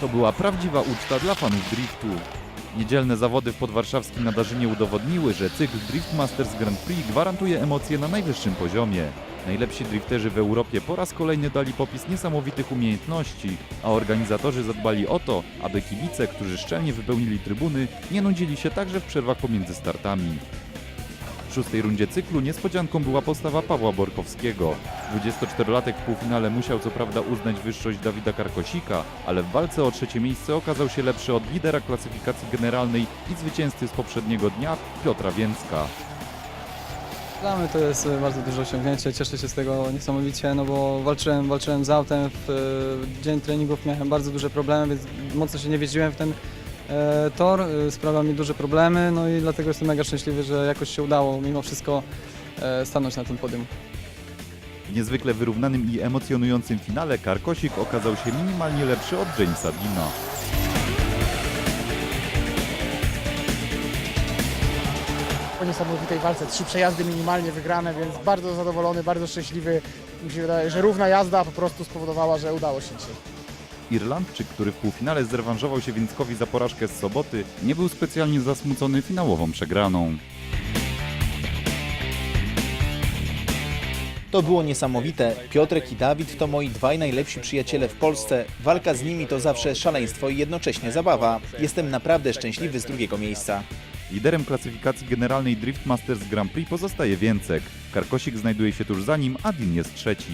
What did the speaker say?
To była prawdziwa uczta dla fanów driftu. Niedzielne zawody w podwarszawskim Nadarzynie udowodniły, że cykl Drift Masters Grand Prix gwarantuje emocje na najwyższym poziomie. Najlepsi drifterzy w Europie po raz kolejny dali popis niesamowitych umiejętności, a organizatorzy zadbali o to, aby kibice, którzy szczelnie wypełnili trybuny, nie nudzili się także w przerwach pomiędzy startami. Szóstej rundzie cyklu niespodzianką była postawa Pawła Borkowskiego. 24-latek w półfinale musiał co prawda uznać wyższość Dawida Karkosika, ale w walce o trzecie miejsce okazał się lepszy od lidera klasyfikacji generalnej i zwycięzcy z poprzedniego dnia Piotra Więcka. Dla mnie to jest e, bardzo duże osiągnięcie, cieszę się z tego niesamowicie, no bo walczyłem, walczyłem z autem, w e, dzień treningów miałem bardzo duże problemy, więc mocno się nie wiedziałem w ten tor, e, sprawiał mi duże problemy, no i dlatego jestem mega szczęśliwy, że jakoś się udało mimo wszystko e, stanąć na tym podium. W niezwykle wyrównanym i emocjonującym finale Karkosik okazał się minimalnie lepszy od Jamesa Dina. po niesamowitej walce. Trzy przejazdy minimalnie wygrane, więc bardzo zadowolony, bardzo szczęśliwy. Mi się wydaje, że równa jazda po prostu spowodowała, że udało się dzisiaj. Irlandczyk, który w półfinale zrewanżował się Więckowi za porażkę z soboty, nie był specjalnie zasmucony finałową przegraną. To było niesamowite. Piotrek i Dawid to moi dwaj najlepsi przyjaciele w Polsce. Walka z nimi to zawsze szaleństwo i jednocześnie zabawa. Jestem naprawdę szczęśliwy z drugiego miejsca. Liderem klasyfikacji generalnej Drift Masters Grand Prix pozostaje Więcek. Karkosik znajduje się tuż za nim, a Din jest trzeci.